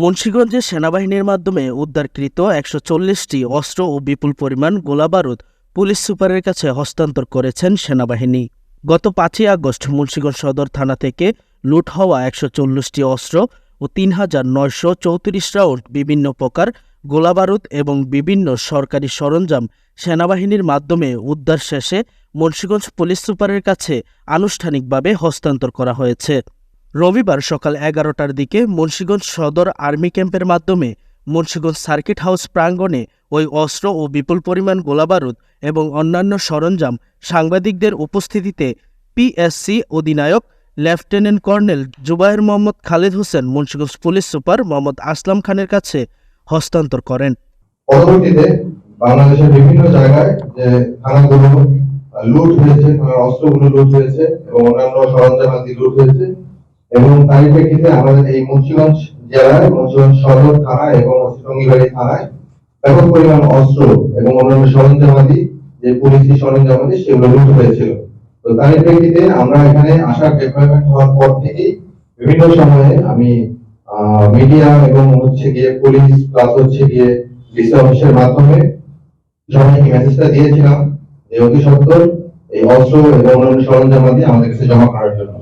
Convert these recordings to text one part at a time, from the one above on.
মুন্সীগঞ্জে সেনাবাহিনীর মাধ্যমে উদ্ধারকৃত একশো চল্লিশটি অস্ত্র ও বিপুল পরিমাণ গোলাবারুদ পুলিশ সুপারের কাছে হস্তান্তর করেছেন সেনাবাহিনী। গত পাঁচই আগস্ট মুন্সীগঞ্জ সদর থানা থেকে লুট হওয়া একশো চল্লিশটি অস্ত্র ও তিন হাজার নয়শো চৌত্রিশ রাউন্ড বিভিন্ন প্রকার গোলাবারুদ এবং বিভিন্ন সরকারি সরঞ্জাম সেনাবাহিনীর মাধ্যমে উদ্ধার শেষে মুন্সীগঞ্জ পুলিশ সুপারের কাছে আনুষ্ঠানিকভাবে হস্তান্তর করা হয়েছে। রবিবার সকাল এগারোটার দিকে মুন্সীগঞ্জ সদর আর্মি ক্যাম্পের মাধ্যমে মুন্সীগঞ্জ সার্কিট হাউস প্রাঙ্গণে ওই অস্ত্র ও বিপুল পরিমাণ গোলাবারুদ এবং অন্যান্য সরঞ্জাম সাংবাদিকদের উপস্থিতিতে পিএসসি অধিনায়ক lieutenant colonel Zubair Mohammad Khaled Hossain Munshiganj police super Mohammad Aslam খানের কাছে হস্তান্তর করেন। বাংলাদেশের বিভিন্ন জায়গায় যে থানাগুলো লুট হয়েছে অস্ত্রগুলো লুট হয়েছে এবং অন্যান্য সরঞ্জামাদি লুট হয়েছে এবং তারই প্রেক্ষিতে আমাদের এই মুন্সিগঞ্জ জেলায়, মুন্সিগঞ্জ সদর থানা এবং টঙ্গিবাড়ি থানায় ব্যাপক পরিমাণ অস্ত্র এবং অন্যান্য সরঞ্জামাদি যে পুলিশি সরঞ্জামাদি সেগুলো লুট হয়েছিল। তো তারই প্রেক্ষিতে আমরা এখানে আসার ডেভেলপমেন্ট হওয়ার পর থেকেই বিভিন্ন সময়ে আমি মিডিয়া এবং হচ্ছে গিয়ে পুলিশ প্লাস হচ্ছে গিয়ে ডিসি অফিসের মাধ্যমে সবাইকে মেসেজটা দিয়েছিলাম যে অতি সত্তর এই অস্ত্র এবং অন্যান্য সরঞ্জামাদি আমাদের কাছে জমা করার জন্য।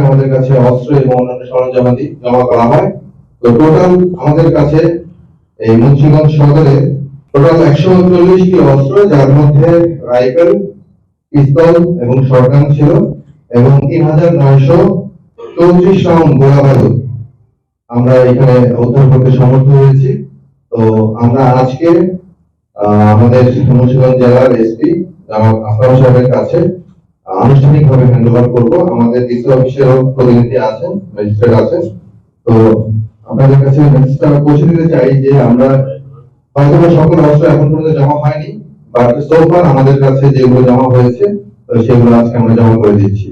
আমাদের কাছে অস্ত্র এবং অন্যান্য জমা করা হয়। তো টোটাল আমাদের কাছে এই টোটাল একশো অস্ত্র মধ্যে ছিল এবং তিন হাজার নয়শো চৌত্রিশ আমরা এখানে উদ্ধার করতে সমর্থ হয়েছি। তো আমরা আজকে আমাদের মুন্সিগঞ্জ জেলার এসপি আসলাম সাহেবের কাছে আনুষ্ঠানিক ভাবে হ্যান্ড ওভার করব। আমাদের ডিসি অফিসেরও প্রতিনিধি আছেন ম্যাজিস্ট্রেট আছেন। তো আপনাদের কাছে মেসেজটা পৌঁছে দিতে চাই যে আমরা হয়তো সকল অস্ত্র এখন পর্যন্ত জমা হয়নি বাট সোফার আমাদের কাছে যেগুলো জমা হয়েছে, তো সেগুলো আজকে আমরা জমা করে দিচ্ছি।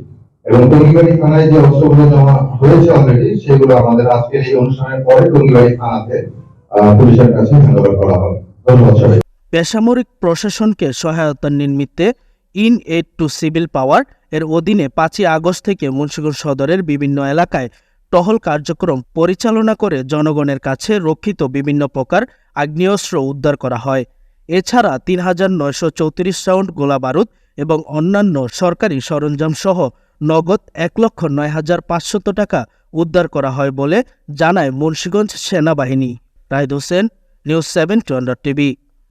এবং টঙ্গিবাড়ি থানায় যে অস্ত্রগুলো জমা হয়েছে অলরেডি সেগুলো আমাদের আজকের এই অনুষ্ঠানের পরে টঙ্গিবাড়ি থানাতে পুলিশের কাছে হ্যান্ডওভার করা হবে। ধন্যবাদ সবাই বেসামরিক প্রশাসনকে সহায়তার নিমিত্তে in aid to civil power এর অধীনে পাঁচই আগস্ট থেকে মুন্সিগঞ্জ সদরের বিভিন্ন এলাকায় টহল কার্যক্রম পরিচালনা করে জনগণের কাছে রক্ষিত বিভিন্ন প্রকার আগ্নেয়স্ত্র উদ্ধার করা হয়। এছাড়া তিন হাজার নয়শো চৌত্রিশ রাউন্ড গোলাবারুদ এবং অন্যান্য সরকারি সরঞ্জাম সহ নগদ এক লক্ষ নয় হাজার পাঁচশত টাকা উদ্ধার করা হয় বলে জানায় মুন্সিগঞ্জ সেনাবাহিনী। রায়দ হোসেন, নিউজ সেভেন টোয়েন্টার টিভি।